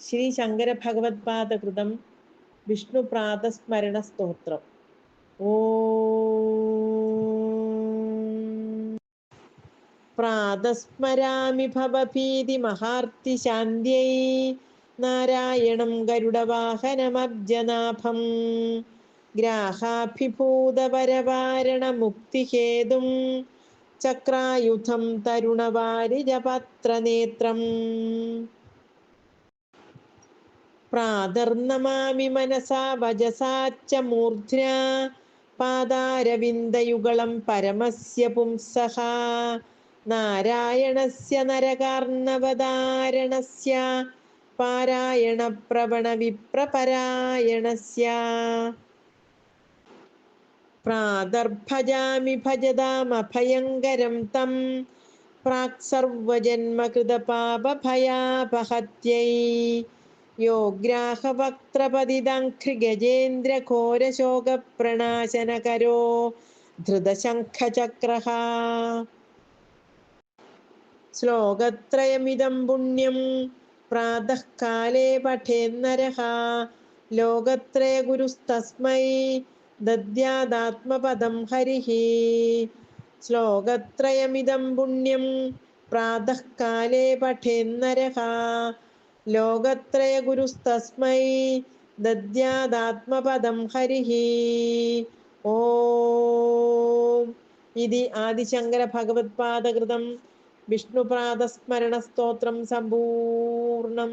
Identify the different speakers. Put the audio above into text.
Speaker 1: ശ്രീ ശങ്കര ഭഗവത്പാദകൃതം വിഷ്ണു പ്രാതസ്മരണ സ്തോത്രം ഓം പ്രാതസ്മരാമി ഭവഭീതി മഹാർത്തി ശാന്തിയൈ നാരായണം ഗരുഡവാഹനമബ്ജനാഭം ഗ്രാഹാഭിഭൂതപരവാരണമുക്തിഹേതും ചക്രായുധം തരുണവാരിജപത്രനേത്രം പ്രാതർനമാമി മനസാ വജസാച്ച മൂർധ്ന പാദാരവിന്ദയുഗളം പരമസ്യ പുംസഹ. നാരായണസ്യ നരകാർണവതാരണസ്യ പാരായണ പ്രവണ വിപ്രപരായണസ്യ. പ്രാതർഭജാമി ഭജതാമഭയങ്കരം തം. പ്രാക് സർവജന്മകൃതപാപഭയാപഹത്यै യോഗ്രാഹവക്ത്രപതിദംഘ്രിഗജേന്ദ്രഘോരശോകപ്രണാശനകരോ. ധൃതശംഖചക്രः ശ്ലോകത്രയമിതം പുണ്യം. പ്രാതഃകാലേ പഠേന്നരः ലോകത്രയഗുരുസ്തസ്മൈ ദദ്യാദാത്മപദം ഹരിः ശ്ലോകത്രയമിതം പുണ്യം. പ്രാതഃകാലേ പഠേന്നരः ലോകത്രയഗുരുസ്തസ്മൈ. ദദ്യാദാത്മപദം ഹരിः ഇതി ആദിശങ്കര ഭഗവത്പാദകൃതം വിഷ്ണുപ്രാതസ്മരണസ്തോത്രം സമ്പൂർണം.